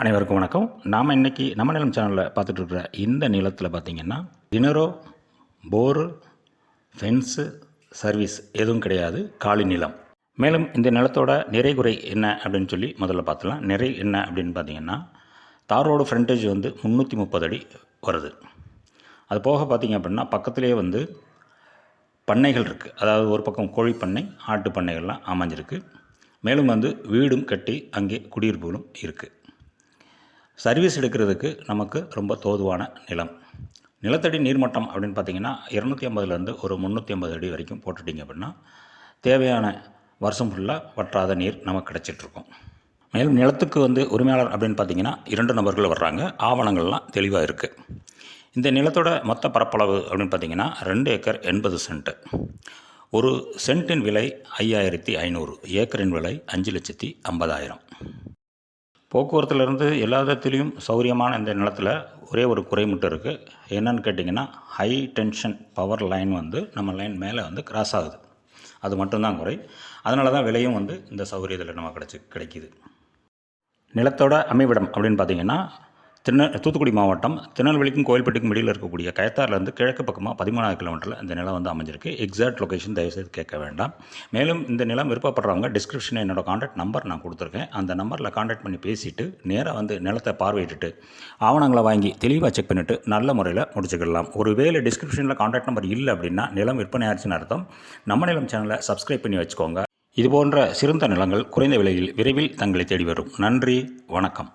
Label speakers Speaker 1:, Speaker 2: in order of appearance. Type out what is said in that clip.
Speaker 1: அனைவருக்கும் வணக்கம். நாம் இன்னைக்கு நம்ம நிலம் சேனலில் பார்த்துட்டு இருக்கிற இந்த நிலத்தில் பார்த்திங்கன்னா கிணறோ போரு ஃபென்ஸு சர்வீஸ் எதுவும் கிடையாது. காலி நிலம். மேலும் இந்த நிலத்தோட நிறை குறை என்ன அப்படின்னு சொல்லி முதல்ல பார்த்துலாம் நிறை என்ன அப்படின்னு பார்த்தீங்கன்னா தார் ரோடு ஃப்ரண்டேஜ் வந்து முந்நூற்றி முப்பது அடி வருது. அது போக பார்த்தீங்க அப்படின்னா பக்கத்துலேயே வந்து பண்ணைகள் இருக்குது அதாவது ஒரு பக்கம் கோழி பண்ணை ஆட்டு பண்ணைகள்லாம் அமைஞ்சிருக்கு. மேலும் வந்து வீடும் கட்டி அங்கே குடியிருப்புகளும் இருக்குது சர்வீஸ் எடுக்கிறதுக்கு நமக்கு ரொம்ப தோதுவான நிலம். நிலத்தடி நீர்மட்டம் அப்படின்னு பார்த்தீங்கன்னா இரநூத்தி ஐம்பதுலேருந்து ஒரு முந்நூற்றி ஐம்பது அடி வரைக்கும் போட்டுட்டிங்க அப்படின்னா தேவையான வருஷம் ஃபுல்லாக வற்றாத நீர் நமக்கு கிடச்சிட்ருக்கும். மேலும் நிலத்துக்கு வந்து உரிமையாளர் அப்படின்னு பார்த்தீங்கன்னா இரண்டு நபர்கள் வர்றாங்க. ஆவணங்கள்லாம் தெளிவாக இருக்குது இந்த நிலத்தோட மொத்த பரப்பளவு அப்படின்னு பார்த்தீங்கன்னா ரெண்டு ஏக்கர் எண்பது சென்ட்டு. ஒரு சென்ட்டின் விலை ஐயாயிரத்தி ஐநூறு ஏக்கரின் விலை அஞ்சு லட்சத்தி ஐம்பதாயிரம். போக்குவரத்துலேருந்து எல்லா விதத்துலேயும் சௌகரியமான இந்த நிலத்தில் ஒரே ஒரு குறை மட்டும் இருக்குது என்னன்னு கேட்டிங்கன்னா ஹை டென்ஷன் பவர் லைன் வந்து நம்ம லைன் மேலே வந்து கிராஸ் ஆகுது. அது மட்டும்தான் குறை. அதனால தான் விலையும் வந்து இந்த சௌகரியத்தில் நம்ம கிடச்சி கிடைக்கிது. நிலத்தோட அமைவிடம் அப்படின்னு பார்த்தீங்கன்னா திருநெ தூத்துக்குடி மாவட்டம் திருநெல்வேலிக்கும் கோயில்பட்டிக்கும் இடையில் இருக்கக்கூடிய கயத்தார்லேருந்து கிழக்கு பக்கமாக பதிமூணாவது கிலோமீட்டரில் இந்த நிலம் வந்து அமைஞ்சிருக்கு. எக்ஸாக்ட் லொக்கேஷன் தயவுசெய்து கேட்க வேண்டாம். மேலும் இந்த நிலம் விருப்பப்படுறவங்க டிஸ்கிரிப்ஷனில் என்னோட காண்டாக்ட் நம்பர் நான் கொடுத்துருக்கேன். அந்த நம்பரில் காண்டாக்ட் பண்ணி பேசிவிட்டு நேராக வந்து நிலத்தை பார்வையிட்டுட்டு ஆவணங்களை வாங்கி தெளிவாக செக் பண்ணிவிட்டு நல்ல முறையில் முடிச்சுக்கிடலாம் ஒரு வேலை டிஸ்கிரிப்ஷனில் காண்டாக்ட் நம்பர் இல்லை அப்படின்னா நிலம் விற்பனை ஆச்சுன்னு அர்த்தம். நம்ம நிலம் சேனலை சப்ஸ்கிரைப் பண்ணி வச்சுக்கோங்க. இது போன்ற சிறந்த நிலங்கள் குறைந்த விலையில் விரைவில் தங்களை தேடி வரும். நன்றி வணக்கம்.